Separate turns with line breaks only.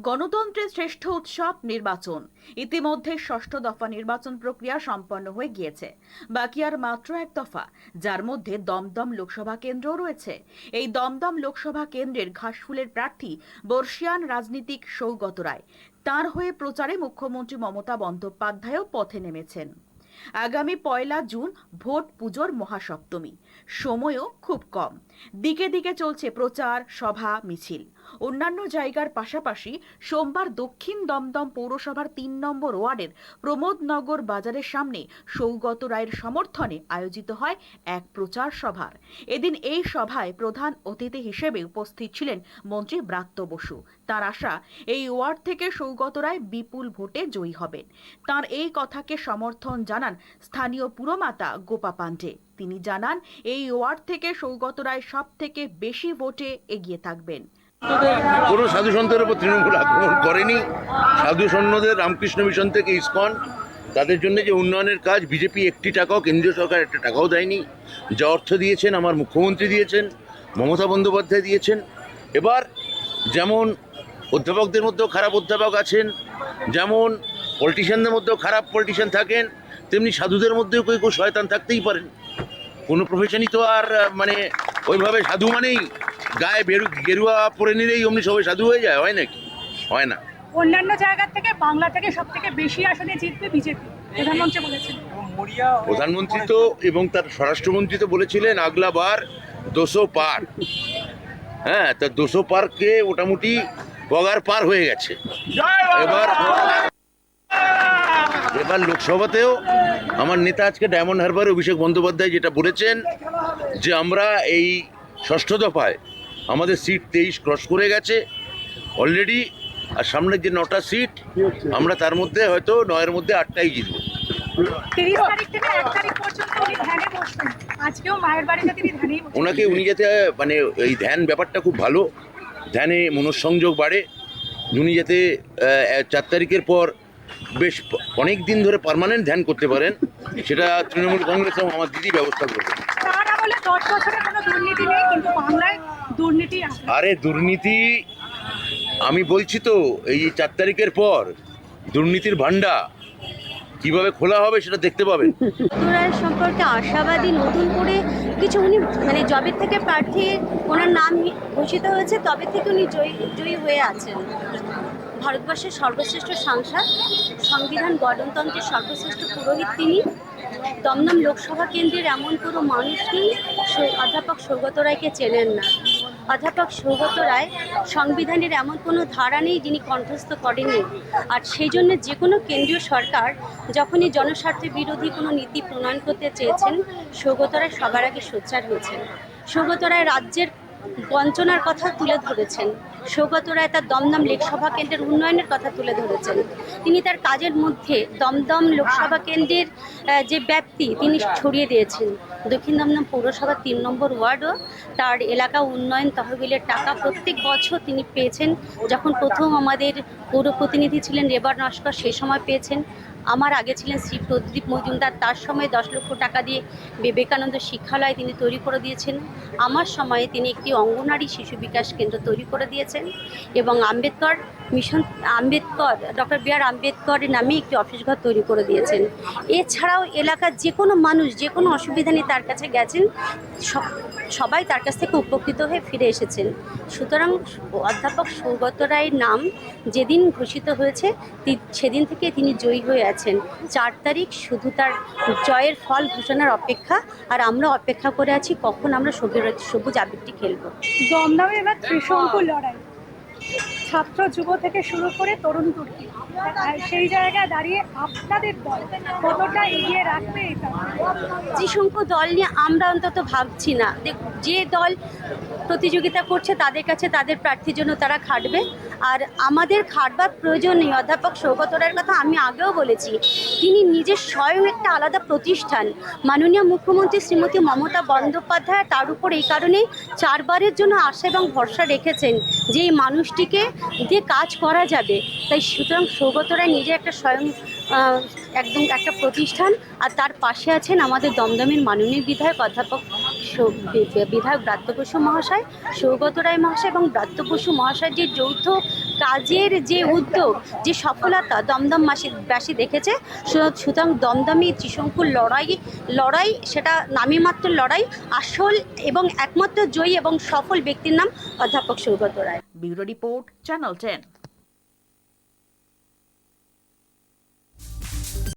গণতন্ত্রের শ্রেষ্ঠ উৎসব নির্বাচন। ইতিমধ্যে ষষ্ঠ দফা নির্বাচন প্রক্রিয়া সম্পন্ন হয়ে গিয়েছে। বাকি আর মাত্র এক দফা, যার মধ্যে দমদম লোকসভা কেন্দ্রও রয়েছে। এই দমদম লোকসভা কেন্দ্রের ঘাসফুলের প্রার্থী বর্ষিয়ান রাজনীতিক সৌগত রায়। তাঁর হয়ে প্রচারে মুখ্যমন্ত্রী মমতা বন্দ্যোপাধ্যায়ও পথে নেমেছেন। আগামী পয়লা জুন ভোট পুজোর মহাসপ্তমী। সময়ও খুব কম। দিকে দিকে চলছে প্রচার, সভা, মিছিল। অন্যান্য জায়গার পাশাপাশি সোমবার দক্ষিণ দমদম পৌরসভার তিন নম্বর ওয়ার্ডের প্রমোদনগর বাজারের সামনে সৌগত রায়ের সমর্থনে আয়োজিত হয় এক প্রচার সভার। এদিন এই সভায় প্রধান অতিথি হিসেবে উপস্থিত ছিলেন মন্ত্রী ব্রাত্য বসু। তার আশা, এই ওয়ার্ড থেকে সৌগত রায় বিপুল ভোটে জয়ী হবেন। তার এই কথাকে সমর্থন জানান স্থানীয় পুরমাতা গোপা পাণ্ডে তিনি জানান, এই ওয়ার্ড থেকে সৌগত রায় সব থেকে বেশি ভোটে এগিয়ে থাকবেন।
কোনো সাধু সন্তের উপর তৃণমূল আক্রমণ করেনি। সাধু সৈন্যদের রামকৃষ্ণ মিশন থেকে ইসকন। তাদের জন্য যে উন্নয়নের কাজ, বিজেপি একটি টাকাও, কেন্দ্রীয় সরকার একটা টাকাও দেয়নি। যা অর্থ দিয়েছেন, আমার মুখ্যমন্ত্রী দিয়েছেন, মমতা বন্দ্যোপাধ্যায় দিয়েছেন। এবার যেমন অধ্যাপকদের মধ্যেও খারাপ অধ্যাপক আছেন, যেমন পলিটিশিয়ানদের মধ্যেও খারাপ পলিটিশিয়ান থাকেন, তেমনি সাধুদের মধ্যেও কেউ কেউ শয়তান থাকতেই পারেন। কোনো প্রফেশনই তো আর মানে ওইভাবে সাধু মানেই গায়ে বেরু গেরুয়া পরে নিলেই অমনি সবাই সাধু হয়ে যায় হয় নাকি? হয় না।
অন্যান্য জায়গা থেকে বাংলা থেকে সব থেকে বেশি আসনে জিতবে বিজেপি প্রধানমন্ত্রী বলেছেন।
প্রধানমন্ত্রী তো এবং তার স্বরাষ্ট্রমন্ত্রী তো বলেছিলেন আগলাবার দুশো পার। হ্যাঁ তা দুশো পারকে মোটামুটি বগার পার হয়ে গেছে। এবার এবার লোকসভাতেও আমার নেতা আজকে ডায়মন্ড হারবারে অভিষেক বন্দ্যোপাধ্যায় যেটা বলেছেন যে আমরা এই ষষ্ঠ দফায় আমাদের সিট তেইশ ক্রস করে গেছে অলরেডি আর সামনের যে নটা সিট আমরা তার মধ্যে হয়তো নয়ের মধ্যে আটটাই জিতবো।
তিরিশ তারিখ থেকে এক তারিখ পর্যন্ত উনি ধ্যানে বসবেন। আজকেও মায়ের বাড়িতে তিনি ধ্যানেই বসবেন।
ওনাকে উনি যাতে মানে এই ধ্যান ব্যাপারটা খুব ভালো ধ্যানে মনঃসংযোগ বাড়ে উনি যাতে চার তারিখের পর বেশ অনেক দিন ধরে পার্মানেন্ট ধ্যান করতে পারেন সেটা তৃণমূল কংগ্রেস এবং আমার দিদি ব্যবস্থা করবে।
তার আমলে দশ বছরে কোনো দুর্নীতি নেই কিন্তু বাংলায় দুর্নীতি
আরে দুর্নীতি আমি বলছি তো এই যে চার তারিখের পর দুর্নীতির ভান্ডা কীভাবে খোলা হবে সেটা দেখতে পাবেন।
রায়ের সম্পর্কে আশাবাদী নতুন করে কিছু উনি মানে জবের থেকে প্রার্থী ওনার নাম ঘোষিত হয়েছে তবে থেকে উনি জয়ী জয়ী হয়ে আছেন। ভারতবর্ষের সর্বশ্রেষ্ঠ সাংসদ সংবিধান গণতন্ত্রের সর্বশ্রেষ্ঠ পুরোহিত তিনি দমদম লোকসভা কেন্দ্রের এমন কোনো মানুষ নেই অধ্যাপক সৌগত রায়কে চেনেন না। অধ্যাপক সৌগত রায় সংবিধানের এমন কোনো ধারা নেই যিনি কণ্ঠস্থ করেননি। আর সেই জন্য যে কোনো কেন্দ্রীয় সরকার যখনই জনস্বার্থের বিরোধী কোনো নীতি প্রণয়ন করতে চেয়েছেন সৌগত রায় সবার আগে সোচ্চার হয়েছেন। সৌগত রায় রাজ্যের বঞ্চনার কথা তুলে ধরেছেন। সৌগত রায় তার দমদম লোকসভা কেন্দ্রের উন্নয়নের কথা তুলে ধরেছেন। তিনি তার কাজের মধ্যে দমদম লোকসভা কেন্দ্রের যে ব্যাপ্তি তিনি ছড়িয়ে দিয়েছেন। দক্ষিণ দমদম পৌরসভার তিন নম্বর ওয়ার্ডও তার এলাকা উন্নয়ন তহবিলের টাকা প্রত্যেক বছর তিনি পেয়েছেন। যখন প্রথম আমাদের পৌর প্রতিনিধি ছিলেন রেবার নস্কর সেই সময় পেয়েছেন। আমার আগে ছিলেন শ্রী প্রদীপ মজুমদার, তার সময় দশ লক্ষ টাকা দিয়ে বিবেকানন্দ শিক্ষালয় তিনি তৈরি করে দিয়েছেন। আমার সময়ে তিনি একটি অঙ্গনারী শিশু বিকাশ কেন্দ্র তৈরি করে দিয়েছেন এবং Ambedkar mission, Ambedkar, doctor B R আম্বেদকরের নামে একটি অফিস ঘর তৈরি করে দিয়েছেন। এছাড়াও এলাকার যে কোনো মানুষ যে কোনো অসুবিধা নিয়ে তার কাছে গেছেন সবাই তার কাছ থেকে উপকৃত হয়ে ফিরে এসেছেন। সুতরাং অধ্যাপক সৌগত রায়ের নাম যেদিন ঘোষিত হয়েছে সেদিন থেকে তিনি জয়ী হয়ে আছেন। চার তারিখ শুধু তার জয়ের ফল ঘোষণার অপেক্ষা, আর আমরা অপেক্ষা করে আছি কখন আমরা সবুজ আবিরটি খেলব।
দমদমে এবার ত্রিশঙ্কু লড়াই। ছাত্র যুব থেকে শুরু করে তরুণ তুর্কি। সেই জায়গায় দাঁড়িয়ে আপনাদের দল কতটা এগিয়ে রাখবে এটা?
ত্রিশঙ্কু দল নিয়ে আমরা অন্তত ভাবছি না। যে দল প্রতিযোগিতা করছে তাদের কাছে তাদের প্রার্থীর জন্য তারা খাটবে। আর আমাদের খাটবার প্রয়োজন নেই, অধ্যাপক সৌগত রায়ের কথা আমি আগেও বলেছি। তিনি নিজের স্বয়ং একটা আলাদা প্রতিষ্ঠান। মাননীয় মুখ্যমন্ত্রী শ্রীমতী মমতা বন্দ্যোপাধ্যায় তার উপর এই কারণেই চারবারের জন্য আশা এবং ভরসা রেখেছেন যে এই মানুষটিকে দিয়ে কাজ করা যাবে। তাই সুতরাং সৌগত রায় নিজে একটা স্বয়ং একদম একটা প্রতিষ্ঠান আর তার পাশে আছেন আমাদের দমদমের মাননীয় বিধায়ক অধ্যাপক বিধায়ক ব্রাত্য বসু মহাশয়, সৌগত রায় মহাশয় এবং ব্রাত্য বসু মহাশয় যে যৌথ কাজের যে উদ্যোগ, যে সফলতা দমদম মাসি বাসী দেখেছে সুতরাং দমদমে ত্রিশঙ্কুর লড়াই লড়াই সেটা নামী মাত্র লড়াই, আসল এবং একমাত্র জয়ী এবং সফল ব্যক্তির নাম অধ্যাপক Saugata Roy.
Bureau report, channel ten.